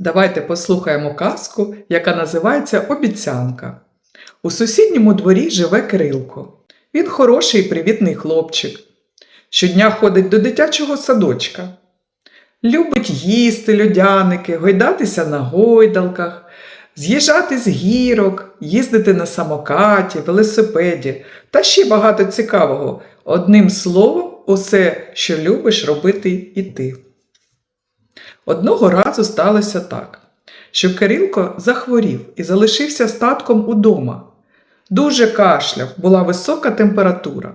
Давайте послухаємо казку, яка називається Обіцянка. У сусідньому дворі живе Кирилко. Він хороший і привітний хлопчик. Щодня ходить до дитячого садочка. Любить їсти льодяники, гойдатися на гойдалках, з'їжджати з гірок, їздити на самокаті, велосипеді та ще багато цікавого. Одним словом, усе, що любиш робити і ти. Одного разу сталося так, що Кирилко захворів і залишився статком удома. Дуже кашляв, була висока температура.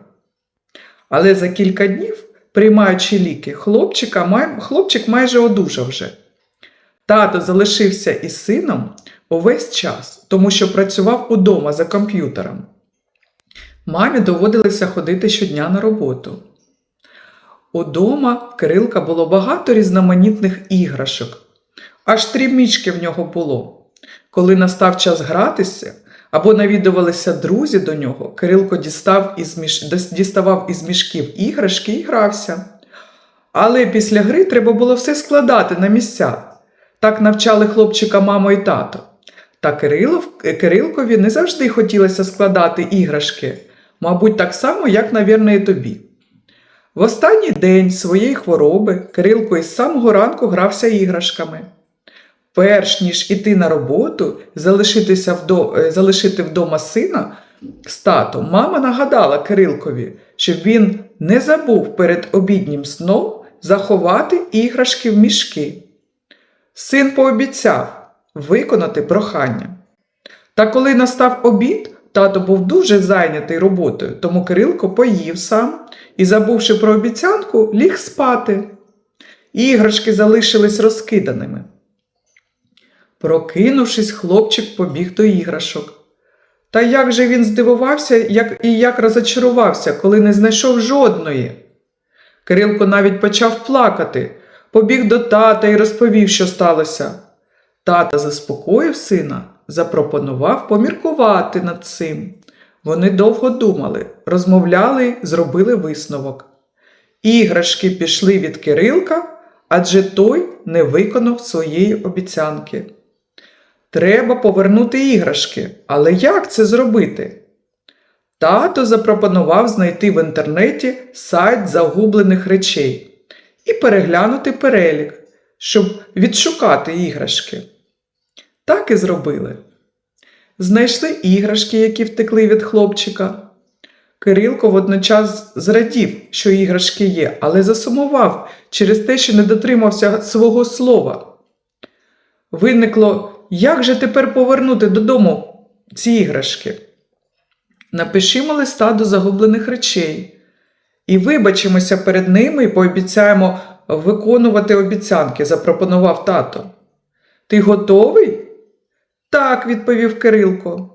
Але за кілька днів, приймаючи ліки, хлопчика, май- хлопчик майже одужав вже. Тато залишився із сином увесь час, тому що працював удома за комп'ютером. Мамі доводилося ходити щодня на роботу. Удома в Кирилка було багато різноманітних іграшок. Аж три мічки в нього було. Коли настав час гратися або навідувалися друзі до нього, Кирилко дістав із міш... діставав із мішків іграшки і грався. Але після гри треба було все складати на місця. Так навчали хлопчика мамо і тато. Та Кирилов... Кирилкові не завжди хотілося складати іграшки, мабуть, так само, як, навірно, і тобі. В останній день своєї хвороби Кирилко із самого ранку грався іграшками. Перш ніж іти на роботу, залишитися вдо... е, залишити вдома сина з татом, мама нагадала Кирилкові, щоб він не забув перед обіднім сном заховати іграшки в мішки. Син пообіцяв виконати прохання. Та коли настав обід, тато був дуже зайнятий роботою, тому Кирилко поїв сам і, забувши про обіцянку, ліг спати. Іграшки залишились розкиданими. Прокинувшись, хлопчик побіг до іграшок. Та як же він здивувався як, і як розочарувався, коли не знайшов жодної. Кирилко навіть почав плакати, побіг до тата і розповів, що сталося. Тата заспокоїв сина, запропонував поміркувати над цим. Вони довго думали, розмовляли, зробили висновок. Іграшки пішли від Кирилка, адже той не виконав своєї обіцянки. Треба повернути іграшки, але як це зробити? Тато запропонував знайти в інтернеті сайт загублених речей і переглянути перелік, щоб відшукати іграшки. Так і зробили. Знайшли іграшки, які втекли від хлопчика. Кирилко водночас зрадів, що іграшки є, але засумував через те, що не дотримався свого слова. Виникло, як же тепер повернути додому ці іграшки? Напишімо листа до загублених речей і вибачимося перед ними і пообіцяємо виконувати обіцянки, запропонував тато. Ти готовий? Так, відповів Кирилко.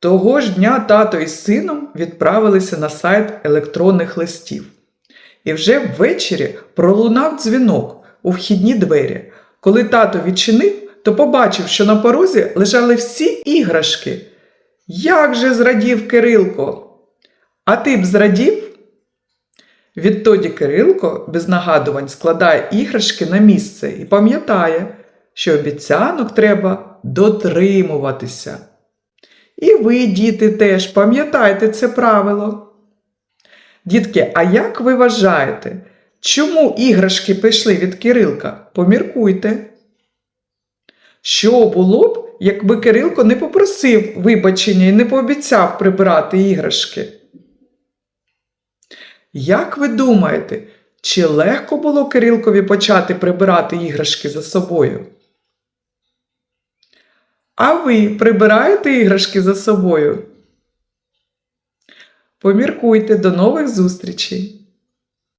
Того ж дня тато із сином відправилися на сайт електронних листів. І вже ввечері пролунав дзвінок у вхідні двері. Коли тато відчинив, то побачив, що на порозі лежали всі іграшки. Як же зрадів Кирилко? А ти б зрадів? Відтоді Кирилко без нагадувань складає іграшки на місце і пам'ятає, що обіцянок треба дотримуватися. І ви, діти, теж пам'ятайте це правило. Дітки, а як ви вважаєте, чому іграшки пішли від Кирилка? Поміркуйте. Що було б, якби Кирилко не попросив вибачення і не пообіцяв прибирати іграшки? Як ви думаєте, чи легко було Кирилкові почати прибирати іграшки за собою? А ви прибираєте іграшки за собою? Поміркуйте до нових зустрічей!